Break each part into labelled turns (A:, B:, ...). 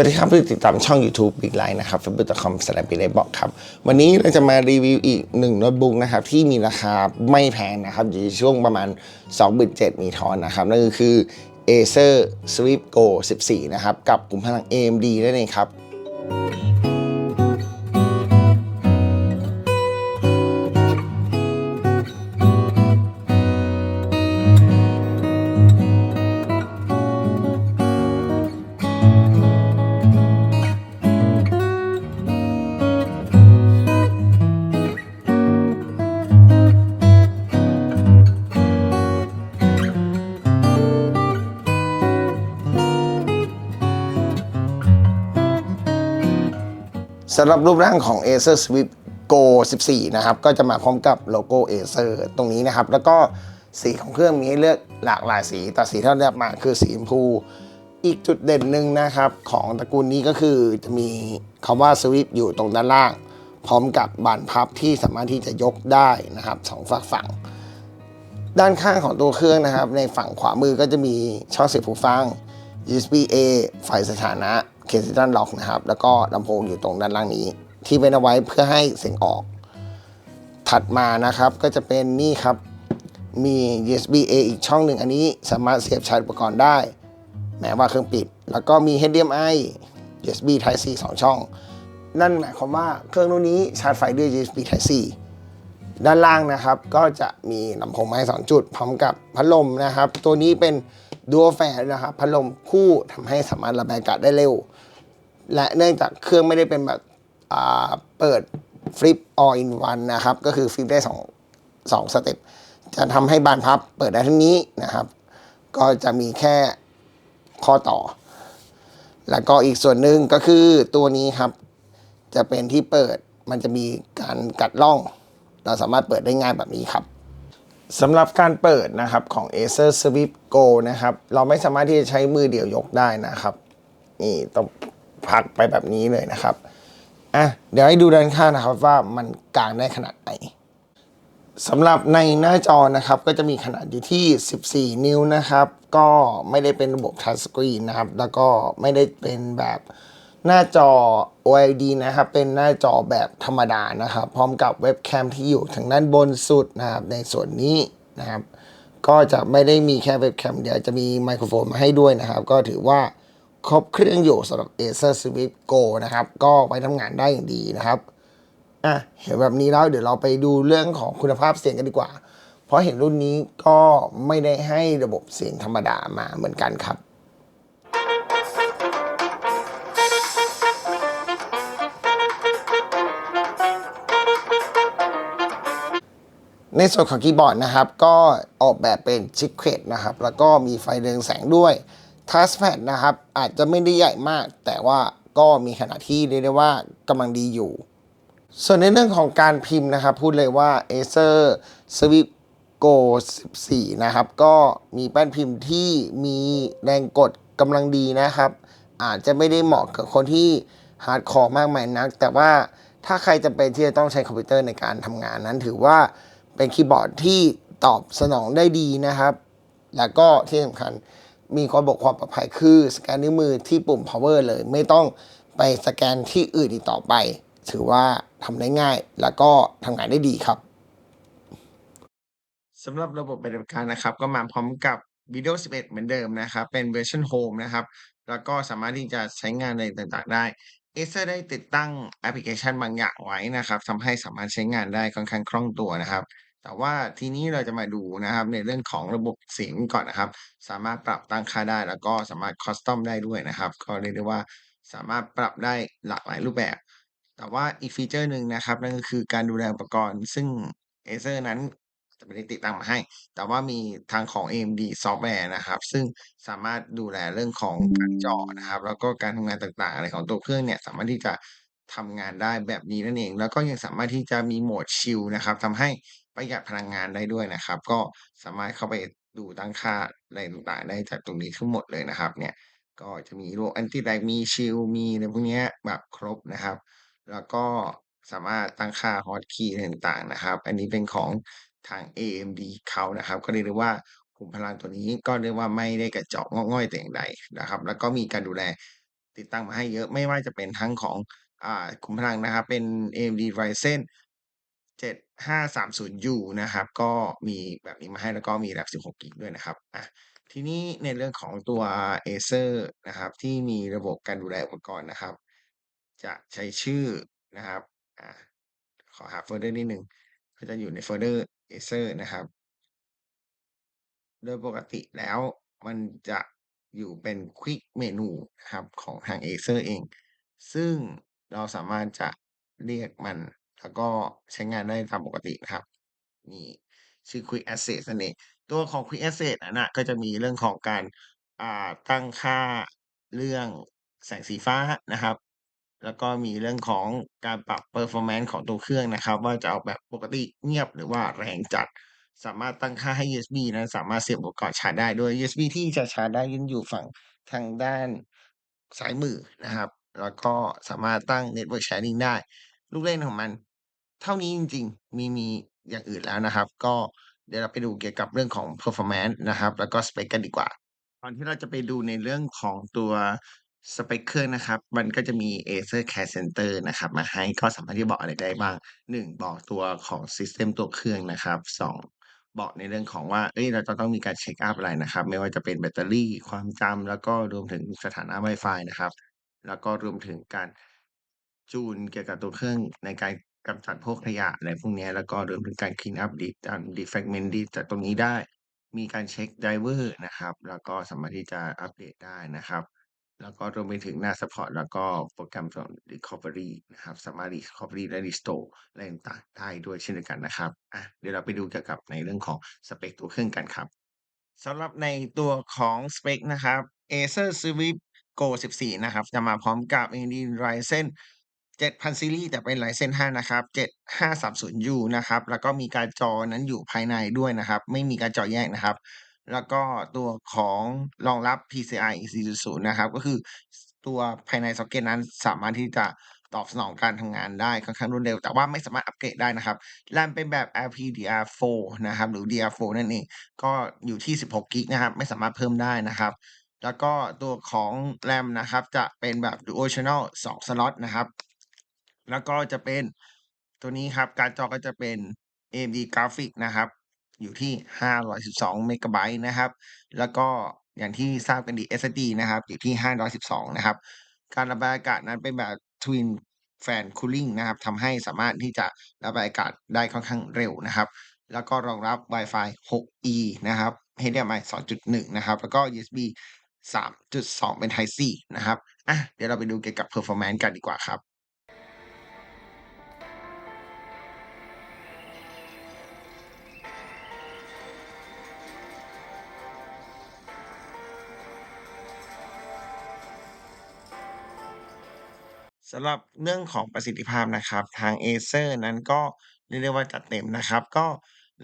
A: สวัสดีครับที่ติดตามช่อง YouTube Big Line นะครับ f a b r i c c o m s l a b i l บอกครับ วันนี้เราจะมารีวิวอีกหนึ่งโน้ตบุ๊กนะครับ ที่มีราคาไม่แพงนะครับ อยู่ในช่วงประมาณ 27,000มีทอนนะครับ นั่นก็คือ Acer Swift Go 14 นะครับ กับกลุ่มพลัง AMD นั่นเองครับำหรับรูปร่างของ Acer Swift Go 14 นะครับ ก็จะมาพร้อมกับโลโก้ Acer ตรงนี้นะครับ แล้วก็สีของเครื่องมีให้เลือกหลากหลายสี แต่สีที่เราเลือกมาคือสีชมพู อีกจุดเด่นหนึ่งนะครับ ของตระกูลนี้ก็คือจะมีคำว่า Swift อยู่ตรงด้านล่าง พร้อมกับบานพับที่สามารถที่จะยกได้นะครับสองฝั่งฝั่ง ด้านข้างของตัวเครื่องนะครับ ในฝั่งขวามือก็จะมีช่องเสียบหูฟัง USB A ไฟสถานะ เคสตันล็อกนะครับ แล้วก็ลำโพงอยู่ตรงด้านล่างนี้ ที่เป็นเอาไว้เพื่อให้เสียงออก ถัดมานะครับก็จะเป็นนี่ครับ มี USB A อีกช่องหนึ่งอันนี้สามารถเสียบชาร์จอุปกรณ์ได้ แม้ว่าเครื่องปิด แล้วก็มี HDMI USB Type C 2 ช่อง นั่นหมายความว่าเครื่องรุ่นนี้ชาร์จไฟด้วย USB Type C ด้านล่างนะครับก็จะมีลำโพงไม้สองจุด พร้อมกับพัดลมนะครับ ตัวนี้เป็น Dual Fan นะครับ พัดลมคู่ทำให้สามารถระบายอากาศได้เร็ว และเนื่องจากเครื่องไม่ได้เป็นแบบเปิดฟลิป all in one นะครับ ก็คือฟลิปได้สองสองสเต็ปจะทำให้บานพับเปิดได้ทั้งนี้นะครับ ก็จะมีแค่ข้อต่อ แล้วก็อีกส่วนหนึ่งก็คือตัวนี้ครับ จะเป็นที่เปิดมันจะมีการกัดล่อง เราสามารถเปิดได้ง่ายแบบนี้ครับสำหรับการเปิดนะครับของ Acer Swift Go นะครับ เราไม่สามารถที่จะใช้มือเดียวยกได้นะครับ นี่ต้อง พักไปแบบนี้เลยนะครับอะเดี๋ยวให้ดูด้านข้างนะครับว่ามันกลางได้ขนาดไหนสำหรับในหน้าจอนะครับก็จะมีขนาดอยู่ที่ 14 นิ้วนะครับ ก็ไม่ได้เป็นระบบทัชสกรีนนะครับ แล้วก็ไม่ได้เป็นแบบหน้าจอ OLED นะครับ เป็นหน้าจอแบบธรรมดานะครับ พร้อมกับเว็บแคมที่อยู่ทางด้านบนสุดนะครับ ในส่วนนี้นะครับ ก็จะไม่ได้มีแค่เว็บแคมเดียวจะมีไมโครโฟนมาให้ด้วยนะครับ ก็ถือว่า ครบเครื่องอยู่สำหรับ Acer Swift Go นะครับ ก็ไว้ทำงานได้อย่างดีนะครับอะเห็นแบบนี้แล้วเดี๋ยวเราไปดูเรื่องของคุณภาพเสียงกันดีกว่า เพราะเห็นรุ่นนี้ก็ไม่ได้ให้ระบบเสียงธรรมดามาเหมือนกันครับในส่วนของคีย์บอร์ดนะครับ ก็ออกแบบเป็นชิคเ e ตนะครับ แล้วก็มีไฟเรืองแสงด้วย ทัชแพดนะครับ อาจจะไม่ได้ใหญ่มาก แต่ว่าก็มีขนาดที่เรียกได้ว่ากำลังดีอยู่ ส่วนในเรื่องของการพิมพ์นะครับ พูดเลยว่า Acer Swift Go 14 นะครับ ก็มีแป้นพิมพ์ที่มีแรงกดกำลังดีนะครับ อาจจะไม่ได้เหมาะกับคนที่ฮาร์ดคอร์มากมายนัก แต่ว่าถ้าใครจำเป็นที่จะต้องใช้คอมพิวเตอร์ในการทำงานนั้น ถือว่าเป็นคีย์บอร์ดที่ตอบสนองได้ดีนะครับ แล้วก็ที่สำคัญ มีความบกความปลอดภัยคือสแกนนิ้วมือที่ปุ่ม power เลย ไม่ต้องไปสแกนที่อื่นอีกต่อไป ถือว่าทำได้ง่าย แล้วก็ทำงานได้ดีครับสำหรับระบบปฏิบัติการนะครับ ก็มาพร้อมกับ Windows 11 เหมือนเดิมนะครับ เป็นเวอร์ชัน Home นะครับ แล้วก็สามารถที่จะใช้งานในต่างๆ ได้ Acer ได้ติดตั้งแอปพลิเคชันบางอย่างไว้นะครับทำให้สามารถใช้งานได้ค่อนข้างคล่องตัวนะครับ แต่ว่าทีนี้เราจะมาดูนะครับ ในเรื่องของระบบเสียงก่อนนะครับ สามารถปรับตั้งค่าได้แล้วก็สามารถคอสตอมได้ด้วยนะครับ ก็เรียกได้ว่าสามารถปรับได้หลากหลายรูปแบบ แต่ว่าอีกฟีเจอร์หนึ่งนะครับ นั่นก็คือการดูแลอุปกรณ์ซึ่ง Acer นั้นจะไม่ได้ติดตั้งมาให้ แต่ว่ามีทางของ AMD ซอฟต์แวร์นะครับ ซึ่งสามารถดูแลเรื่องของการจอนะครับ แล้วก็การทำงานต่างๆอะไรของตัวเครื่องเนี่ย สามารถที่จะทำงานได้แบบนี้นั่นเอง แล้วก็ยังสามารถที่จะมีโหมดชิลนะครับทำให้ประหยัดพลังงานได้ด้วยนะครับ ก็สามารถเข้าไปดูตั้งค่าอะไรต่างๆได้จากตรงนี้ทั้งหมดเลยนะครับเนี่ยก็จะมีโล anti lag มีชิลมีอะไรพวกนี้แบบครบนะครับ แล้วก็สามารถตั้งค่า Hotkey ต่างๆนะครับ อันนี้เป็นของทาง AMD เขานะครับ ก็เรียกได้ว่าขุมพลังตัวนี้ก็เรียกว่าไม่ได้กระจอกงอกง่อยแต่อย่างใดนะครับ แล้วก็มีการดูแลติดตั้งมาให้เยอะไม่ว่าจะเป็นทั้งของอ่าขุมพลังนะครับ เป็น AMD Ryzen 7530U นะครับ ก็มีแบบนี้มาให้แล้วก็มี RAM 16กิกด้วยนะครับอะทีนี้ในเรื่องของตัว Acer นะครับ ที่มีระบบการดูแลอุปกรณ์นะครับ จะใช้ชื่อนะครับอ่าขอหาโฟลเดอร์นิดหนึ่งก็จะอยู่ในโฟลเดอร์ Acer นะครับ โดยปกติแล้วมันจะอยู่เป็น Quick Menu นะครับของทาง Acer เอง ซึ่งเราสามารถจะเรียกมัน แล้วก็ใช้งานได้ตามปกตินะครับ นี่ชื่อ Quick Access นั่นเองตัวของ Quick Access นั้นนะก็จะมีเรื่องของการอ่าตั้งค่าเรื่องแสงสีฟ้านะครับ แล้วก็มีเรื่องของการปรับ Performance ของตัวเครื่องนะครับ ว่าจะเอาแบบปกติเงียบหรือว่าแรงจัด สามารถตั้งค่าให้ USB นั้นสามารถเสียบอุปกรณ์ชาร์จได้โดย USB ที่จะชาร์จได้นั้นอยู่ฝั่งทางด้านซ้ายมือนะครับ แล้วก็สามารถตั้ง Network Sharing ได้ ลูกเล่นของมัน เท่านี้จริง ๆ มี มีอย่างอื่นแล้วนะครับ ก็เดี๋ยวเราไปดูเกี่ยวกับเรื่องของ Performance นะครับ แล้วก็สเปกกันดีกว่าก่อนที่เราจะไปดูในเรื่องของตัวสเปกเครื่องนะครับ มันก็จะมี Acer Care Center นะครับ มาให้ก็สามารถที่บอกอะไรได้บ้าง 1 บอกตัวของ System ตัวเครื่องนะครับ 2 บอกในเรื่องของว่าเฮ้ย เราจะต้องมีการเช็กอัปอะไรนะครับ ไม่ว่าจะเป็นแบตเตอรี่ ความจำ แล้วก็รวมถึงสถานะ Wi-Fi นะครับ แล้วก็รวมถึงการจูนเกี่ยวกับตัวเครื่องในการ กำจัดพวกขยะอะไรพวกนี้แล้วก็รวมถึงการ Clean up Disk การ Defragment Disk จากตรงนี้ได้ มีการเช็กไดเวอร์นะครับ แล้วก็สามารถที่จะอัปเดตได้นะครับ แล้วก็รวมไปถึงหน้าซัปอร์ตแล้วก็โปรแกรมของ Recovery นะครับ สามารถ Recovery และ Restore อะไรต่างๆได้ด้วยเช่นเดียวกันนะครับอะเดี๋ยวเราไปดูเกี่ยวกับในเรื่องของสเปกตัวเครื่องกันครับสำหรับในตัวของสเปกนะครับ Acer Swift Go 14 นะครับ จะมาพร้อมกับ AMD Ryzen 7000ซีรีส์แต่เป็น Ryzen 5นะครับ 7530U นะครับ แล้วก็มีการจอนั้นอยู่ภายในด้วยนะครับ ไม่มีการจอแยกนะครับ แล้วก็ตัวของรองรับ PCI 4.0 นะครับ ก็คือตัวภายในซ็อกเก็ตนั้นสามารถที่จะตอบสนองการทำงานได้ค่อนข้างรวดเร็ว แต่ว่าไม่สามารถอัปเกรดได้นะครับ RAM เป็นแบบ LPDDR4 นะครับ หรือ DR4 นั่นเอง ก็อยู่ที่ 16กิกนะครับ ไม่สามารถเพิ่มได้นะครับแล้วก็ตัวของ RAM นะครับจะเป็นแบบ Dual Channel 2สล็อตนะครับ แล้วก็จะเป็นตัวนี้ครับ การจอก็จะเป็น AMD Graphics นะครับ อยู่ที่ 512เมกะไบต์นะครับ แล้วก็อย่างที่ทราบกันดี SSD นะครับ อยู่ที่ 512 นะครับ การระบายอากาศนั้นเป็นแบบ Twin Fan Cooling นะครับทำให้สามารถที่จะระบายอากาศได้ค่อนข้างเร็วนะครับ แล้วก็รองรับ Wi-Fi 6E นะครับ HDMI 2.1 นะครับ แล้วก็ USB 3.2 เป็น Type C นะครับอะเดี๋ยวเราไปดูเกี่ยวกับ Performance กันดีกว่าครับ สำหรับเรื่องของประสิทธิภาพนะครับ ทาง Acer นั้นก็เรียกได้ว่าจัดเต็มนะครับ ก็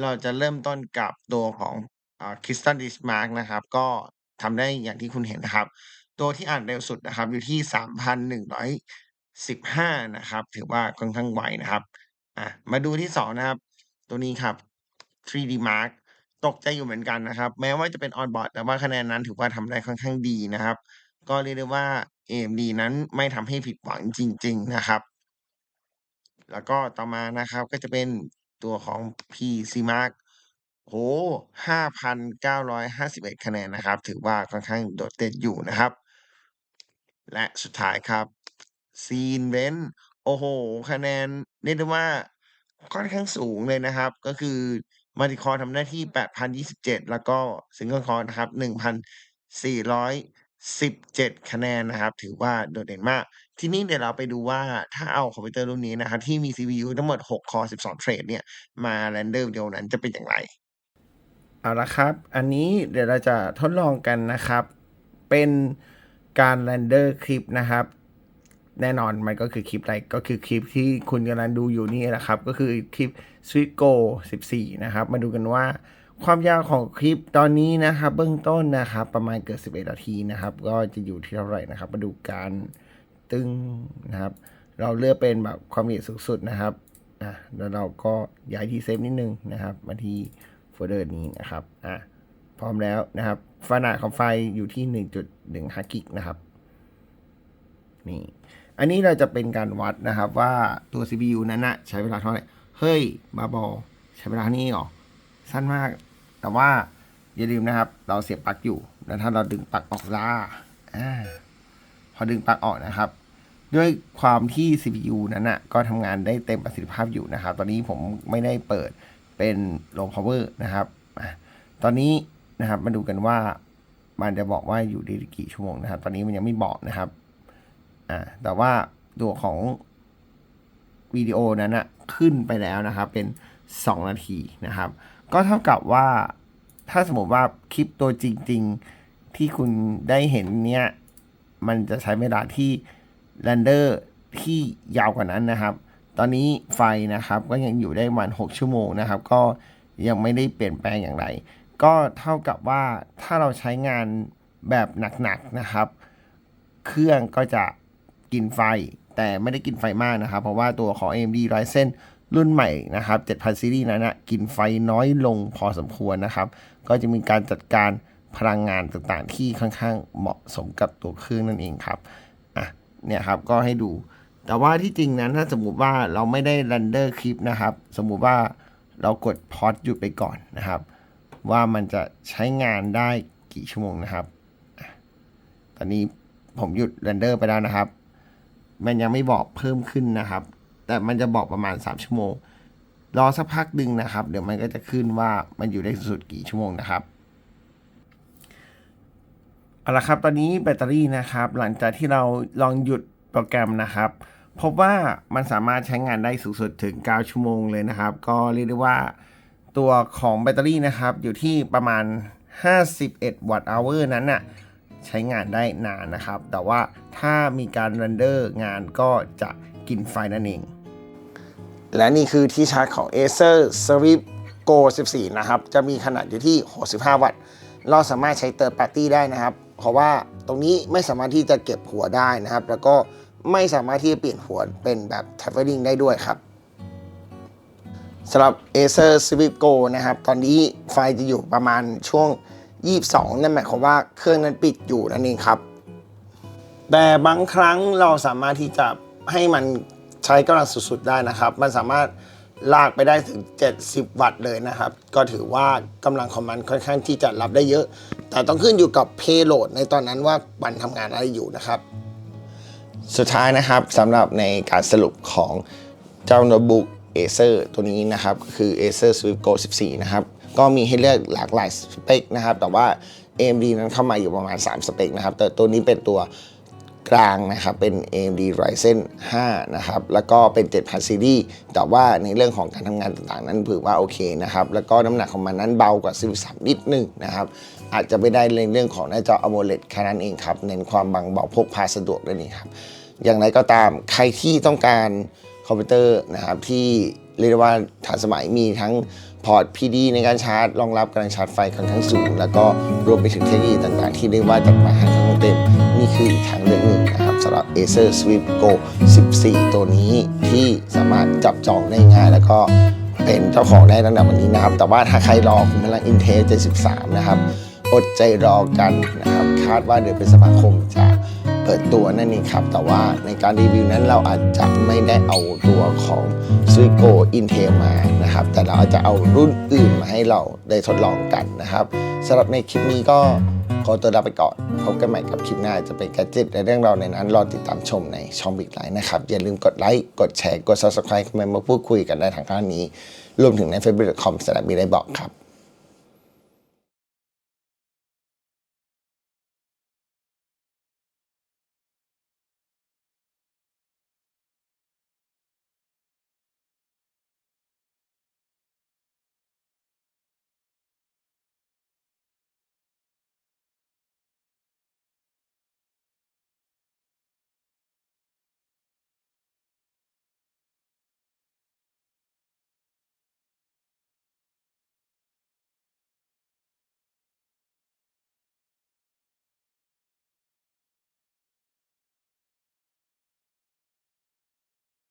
A: เราจะเริ่มต้นกับตัวของ อ่า Crystal Disk Mark นะครับ ก็ทำได้อย่างที่คุณเห็นนะครับ ตัวที่อ่านเร็วสุดนะครับอยู่ที่ 3,115 นะครับ ถือว่าค่อนข้างไวนะครับอะมาดูที่ 2 นะครับ ตัวนี้ครับ 3D Mark ตกใจอยู่เหมือนกันนะครับ แม้ว่าจะเป็น On-board แต่ว่าคะแนนนั้นถือว่าทำได้ค่อนข้างดีนะครับ ก็เรียกได้ว่า AMD นั้นไม่ทำให้ผิดหวังจริง ๆ นะครับ แล้วก็ต่อมานะครับก็จะเป็นตัวของ PC Mark โอ้โฮ5,951 คะแนนนะครับ ถือว่าค่อนข้างโดดเด่นอยู่นะครับ และสุดท้ายครับ Cinebench โอ้โฮคะแนนเรียกได้ว่าค่อนข้างสูงเลยนะครับ ก็คือ Multi-core ทำหน้าที่ 8,027 แล้วก็ Single Core นะครับ 17 คะแนนนะครับ ถือว่าโดดเด่นมาก ทีนี้เดี๋ยวเราไปดูว่าถ้าเอาคอมพิวเตอร์รุ่นนี้นะครับ ที่มี CPU ทั้งหมด 6 คอร์12 เทรดเนี่ย มา render วิดีโอนั้นจะเป็นอย่างไร เอาละครับ อันนี้เดี๋ยวเราจะทดลองกันนะครับ เป็นการ render คลิปนะครับ แน่นอนมันก็คือคลิปอะไรก็คือคลิปที่คุณกำลังดูอยู่นี่แหละครับ ก็คือคลิป Swift Go 14 นะครับ มาดูกันว่า ความยาวของคลิปตอนนี้นะครับ เบื้องต้นนะครับ ประมาณเกือบ11นาทีนะครับ ก็จะอยู่ที่เท่าไรนะครับ มาดูการตึงนะครับ เราเลือกเป็นแบบความละเอียดสูงสุดนะครับอะแล้วเราก็ย้ายที่เซฟนิดนึงนะครับ มาที่โฟลเดอร์นี้นะครับอะพร้อมแล้วนะครับขนาดของไฟล์อยู่ที่ 1.15กิกนะครับนี่อันนี้เราจะเป็นการวัดนะครับว่าตัว CPU นั้นนะใช้เวลาเท่าไหร่ เฮ้ย บาบอ ใช้เวลานี้หรอ สั้นมาก แต่ว่าอย่าลืมนะครับ เราเสียบปลั๊กอยู่แล้วถ้าเราดึงปลั๊กออกล่าอพอดึงปลั๊กออกนะครับ ด้วยความที่ CPU นั้นนะก็ทำงานได้เต็มประสิทธิภาพอยู่นะครับ ตอนนี้ผมไม่ได้เปิดเป็น low power นะครับตอนนี้นะครับมาดูกันว่ามันจะบอกว่าอยู่ได้กี่ชั่วโมงนะครับ ตอนนี้มันยังไม่บอกนะครับอ่าแต่ว่าตัวของวิดีโอนั้นนะขึ้นไปแล้วนะครับ เป็น 2 นาทีนะครับ ก็เท่ากับว่าถ้าสมมติว่าคลิปตัวจริง ๆ ที่คุณได้เห็นเนี้ยมันจะใช้เวลาที่เรนเดอร์ที่ยาวกว่านั้นนะครับ ตอนนี้ไฟนะครับก็ยังอยู่ได้ประมาณ6ชั่วโมงนะครับ ก็ยังไม่ได้เปลี่ยนแปลงอย่างไร ก็เท่ากับว่าถ้าเราใช้งานแบบหนักๆนะครับ เครื่องก็จะกินไฟแต่ไม่ได้กินไฟมากนะครับ เพราะว่าตัวของ AMD Ryzen รุ่นใหม่นะครับ 7000 ซีรีส์นั้นนะกินไฟน้อยลงพอสมควรนะครับ ก็จะมีการจัดการพลังงานต่างๆ ที่ค่อนข้างเหมาะสมกับตัวเครื่องนั่นเองครับอะเนี่ยครับก็ให้ดู แต่ว่าที่จริงนั้นถ้าสมมุติว่าเราไม่ได้รันเดอร์คลิปนะครับ สมมุติว่าเรากดพอดหยุดไปก่อนนะครับ ว่ามันจะใช้งานได้กี่ชั่วโมงนะครับ ตอนนี้ผมหยุดเรนเดอร์ไปแล้วนะครับ มันยังไม่บอกเพิ่มขึ้นนะครับ แต่มันจะบอกประมาณ 3 ชั่วโมง รอสักพักหนึ่งนะครับ เดี๋ยวมันก็จะขึ้นว่ามันอยู่ได้สุดกี่ชั่วโมงนะครับเอาละครับ ตอนนี้แบตเตอรี่นะครับ หลังจากที่เราลองหยุดโปรแกรมนะครับ พบว่ามันสามารถใช้งานได้สูงสุดถึง 9 ชั่วโมงเลยนะครับ ก็เรียกได้ว่าตัวของแบตเตอรี่นะครับ อยู่ที่ประมาณ 51 วัตต์อเวอร์นั้นน่ะใช้งานได้นานนะครับ แต่ว่าถ้ามีการเรนเดอร์งานก็จะ กินไฟนั่นเอง และนี่คือที่ชาร์จของ Acer Swift Go 14 นะครับ จะมีขนาดอยู่ที่ 65 วัตต์ เราสามารถใช้เติร์ดปาร์ตี้ได้นะครับ เพราะว่าตรงนี้ไม่สามารถที่จะเก็บหัวได้นะครับ แล้วก็ไม่สามารถที่จะเปลี่ยนหัวเป็นแบบ traveling ได้ด้วยครับสำหรับ Acer Swift Go นะครับ ตอนนี้ไฟจะอยู่ประมาณช่วง 22 นั่นหมายความว่าเครื่องนั้นปิดอยู่นั่นเองครับ แต่บางครั้งเราสามารถที่จะ ให้มันใช้กำลังสุดๆได้นะครับ มันสามารถลากไปได้ถึง 70 วัตต์เลยนะครับ ก็ถือว่ากำลังของมันค่อนข้างที่จะรับได้เยอะ แต่ต้องขึ้นอยู่กับ payload ในตอนนั้นว่ามันทำงานอะไรอยู่นะครับ สุดท้ายนะครับสำหรับในการสรุปของเจ้าโน้ตบุ๊ก Acer ตัวนี้นะครับก็คือ Acer Swift Go 14 นะครับ ก็มีให้เลือกหลากหลายสเปคนะครับ แต่ว่า AMD นั้นเข้ามาอยู่ประมาณ 3 สเปคนะครับ แต่ตัวนี้เป็นตัว กลางนะครับเป็น AMD Ryzen 5 นะครับ แล้วก็เป็น 7000ซีรีส์แต่ว่าในเรื่องของการทำงานต่างๆ นั้นถือว่าโอเคนะครับ แล้วก็น้ำหนักของมันนั้นเบากว่า 13 นิดนึงนะครับ อาจจะไม่ได้ในเรื่องของหน้าจอ AMOLED แค่นั้นเองครับ เน้นความบางเบาพกพาสะดวกนั่นเองครับ อย่างไรก็ตามใครที่ต้องการคอมพิวเตอร์นะครับที่เรียกว่าทันสมัยมีทั้ง พอร์ต PD ในการชาร์จรองรับการชาร์จไฟค่อนข้างสูง แล้วก็รวมไปถึงเทคโนโลยีต่างๆ ที่เรียกว่าจัดมาให้ทั้งเต็มนี่คืออีกทางเลือกหนึ่งนะครับสำหรับ Acer Swift Go 14 ตัวนี้ที่สามารถจับจองได้ง่าย แล้วก็เป็นเจ้าของได้ตั้งแต่วันนี้นะครับ แต่ว่าถ้าใครรอคุณกำลัง Intel 73 นะครับ อดใจรอกันนะครับ คาดว่าเดือนพฤษภาคมจะ เปิดตัวนั่นเองครับ แต่ว่าในการรีวิวนั้นเราอาจจะไม่ได้เอาตัวของ s w i g o Intel มานะครับ แต่เราอาจจะเอารุ่นอื่นมาให้เราได้ทดลองกันนะครับสำหรับในคลิปนี้ก็ขอตัวลาไปก่อนพบกันใหม่กับคลิปหน้าจะเป็นแกจิตและเรื่องราวในนั้นรอติดตามชมในช่องบิ๊กไลน์นะครับ อย่าลืมกดไลค์ กดแชร์ กด subscribe คอมเมนต์มาพูดคุยกันได้ทางข้างนี้ รวมถึงใน facebook.com สำหรับมีได้บอกครับ